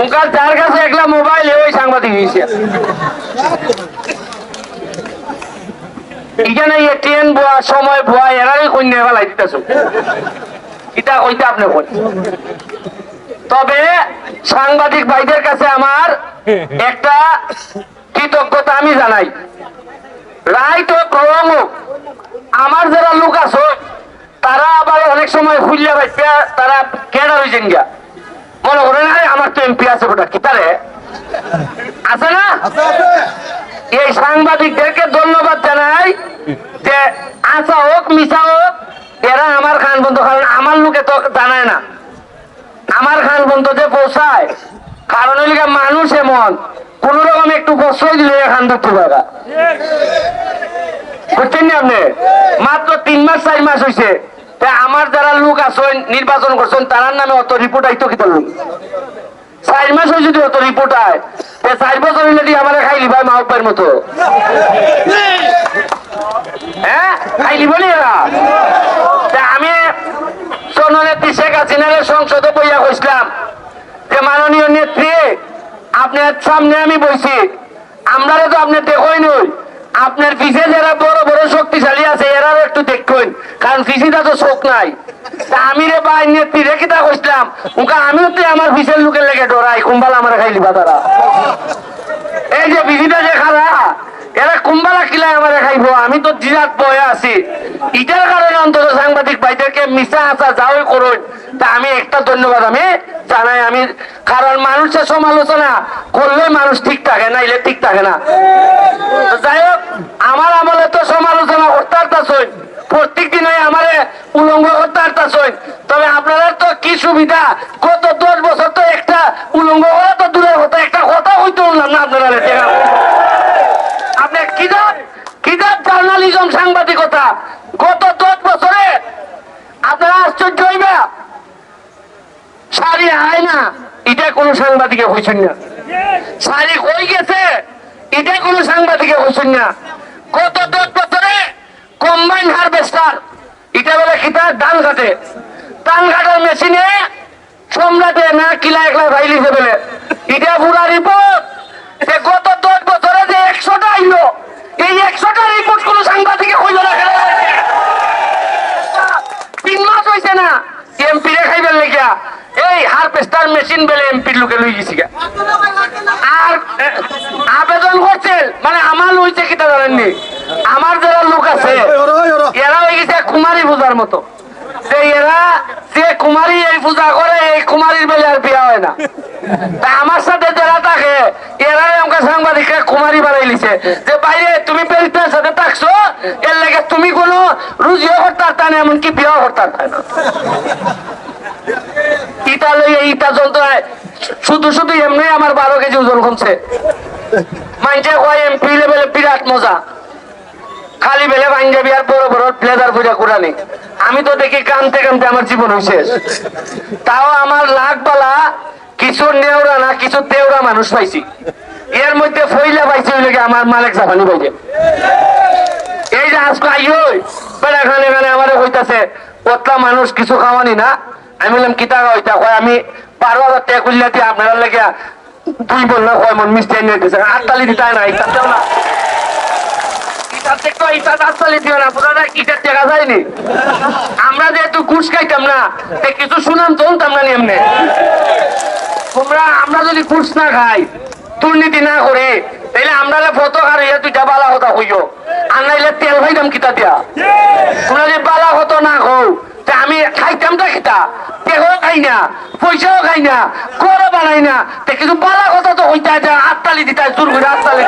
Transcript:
উনকার যার কাছে একলা মোবাইল ওই সাংবাদিক হয়েছে। এখানে ট্রেন বোয়া সময় বোয়া এরাই কন্যা ফেলাই দিতেছ এটা কইতে আপনি কই? তবে সাংবাদিক ভাইদের কাছে আমার একটা কৃতজ্ঞতা আমি জানাই। রাইট হোক রং হোক আমার যারা লোক আছে, তারা আবার অনেক সময় ফুললে বাইপা, তারা কেডা হয়েছেন গিয়া? মনে করেন আরে আমার তো এমপি আছে ওটা কি তারে আছে না? এই সাংবাদিকদেরকে ধন্যবাদ জানাই যে আশা হোক মিশা হোক এরা আমার খান বন্ধ কারণ আমার লোকে তো জানায় না। আমার খান বন্ধ যে পৌঁছায় কারণ গিয়ে মানুষ এমন কোন রকম একটু প্রশ্রয় দিলে এখান ধরতে পারা বুঝছেন না আপনি? মাত্র তিন মাস চার মাস হয়েছে আমার যারা লোক আছেন, নির্বাচন করছেন তার নামে অত রিপোর্ট আইতো কি লোক? চার মাস যদি অত রিপোর্ট আয়। চার বছর হইলে দিয়ে আমার ভাইয়ের মতো। হ্যাঁ? আমি সংসদে মাননীয় নেত্রী, আপনার সামনে আমি বইছি। আমরা তো আপনি দেখই নই। আপনার পিছে যারা বড় বড় শক্তিশালী আছে এরাও একটু দেখুন কারণ পিছিটা তো চোখ নাই। আমি রে ভাই নেত্রী রেখে তা কইছিলাম? ওকে আমিও তো আমার পিছের লোকের লেগে ডরাই, কুম্বাল আমার খাইলি বা তারা। এই যে বিধিটা যে খালা, এরা কুম্বালা কিলাই আমার খাইব, আমি তো জিরাত বয়ে আছি। ইটার কারণে অন্তত সাংবাদিক ভাইদেরকে মিশা আসা যাওই করুন। তা আমি একটা ধন্যবাদ, আমি জানাই, আমি কারণ মানুষের সমালোচনা করলে মানুষ ঠিক থাকে না ইলে ঠিক থাকে না। যাই হোক, আমার আমলে তো সমালোচনা করতে পারতাছই প্রত্যেক দিনে আমারে উলঙ্গ করতে পারতাছই তবে আপনারা তো কি সুবিধা? গত দশ বছর তো একটা উলঙ্গ করা তো দূরের কথা, একটা কথা হইতে উঠলাম না আপনারা আপনি কিতাব কিতাব জার্নালিজম সাংবাদিকতা? গত দশ বছরে আপনারা আশ্চর্য হইবা। শাড়ি আয় না, এটা কোনো সাংবাদিকে হয়েছেন না। শাড়ি হয়ে গেছে, এটা কোনো সাংবাদিকে হয়েছেন না। গত দশ বছরে কম্বাইন হারভেস্টার। এটা বলে কিতা ধান কাটে। ধান কাটার মেশিনে সম্রাটে না কিলা একলা ভাইলিছে বলে। এটা পুরা রিপোর্ট গত দশ বছরে যে একশোটা আইলো, এই একশোটা রিপোর্ট কোন সাংবাদিকে হইল না তিন মাস হয়েছে না এমপি রে খাইবার লেগিয়া। এই হারভেস্টার মেশিন বেলে এমপির লোকে লই গেছি। আর মানে আমার লইছে কিটা জানেননি আমার যারা লোক আছে এরা হয়ে গেছে কুমারী পূজার মতো। যে এরা যে কুমারী এই পূজা করে এই কুমারীর বেলে আর বিয়া হয় না। তা আমার সাথে যারা থাকে এরা আমাকে সাংবাদিকরা কুমারী বানাই লিছে যে বাইরে তুমি প্যারিসের সাথে থাকছো এর লাগে তুমি কোনো রুজিও করতে পারতা না এমনকি বিয়াও করতে পারতা না ইটা লইয়া ইটা যন্ত্রণায় শুধু শুধু এমনি আমার বারো কেজি ওজন কমছে। খালি বেলে পাঞ্জাবি আর বড় বড় প্লেজার পূজা কুরানি আমি তো দেখি কানতে কানতে আমার জীবন হয়েছে তাও আমার লাখ বালা কিছু নেওরা না কিছু দেওরা মানুষ পাইছি। এর মধ্যে ফইলা পাইছি ওই লোকে আমার মালিক জাপানি পাইছে এই যে আজকে আইও বেড়া খানে খানে আমার হইতাছে কতলা মানুষ কিছু খাওয়ানি না। আমি বললাম কিতা হইতা? কয়, আমি বারো হাজার টাকা কুল্লা দিয়ে আপনারা লেগে দুই বল না কয় মন মিষ্টি এনে দিতেছে আটতালি দিতে না ইটাতেও না ইটার থেকে ইটার আটতালি দিও না আপনারা ইটার টাকা যায়নি আমরা যেহেতু ঘুষ খাইতাম না তে কিছু শুনাম চলতাম না এমনি তোমরা আমরা যদি ঘুষ না খাই দুর্নীতি না করে তাইলে আমরা ফটোকার ইয়া দুইটা হতা হইও আর নাইলে তেল খাইতাম কিতা দিয়া তোমরা যদি বালা হতো না হও তে আমি খাইতাম তা কিতা তেহও খাই না পয়সাও খাই না ঘরও বানাই না তে কিছু বালা কথা তো হইতা আটতালি দিতা জোর করে আটতালি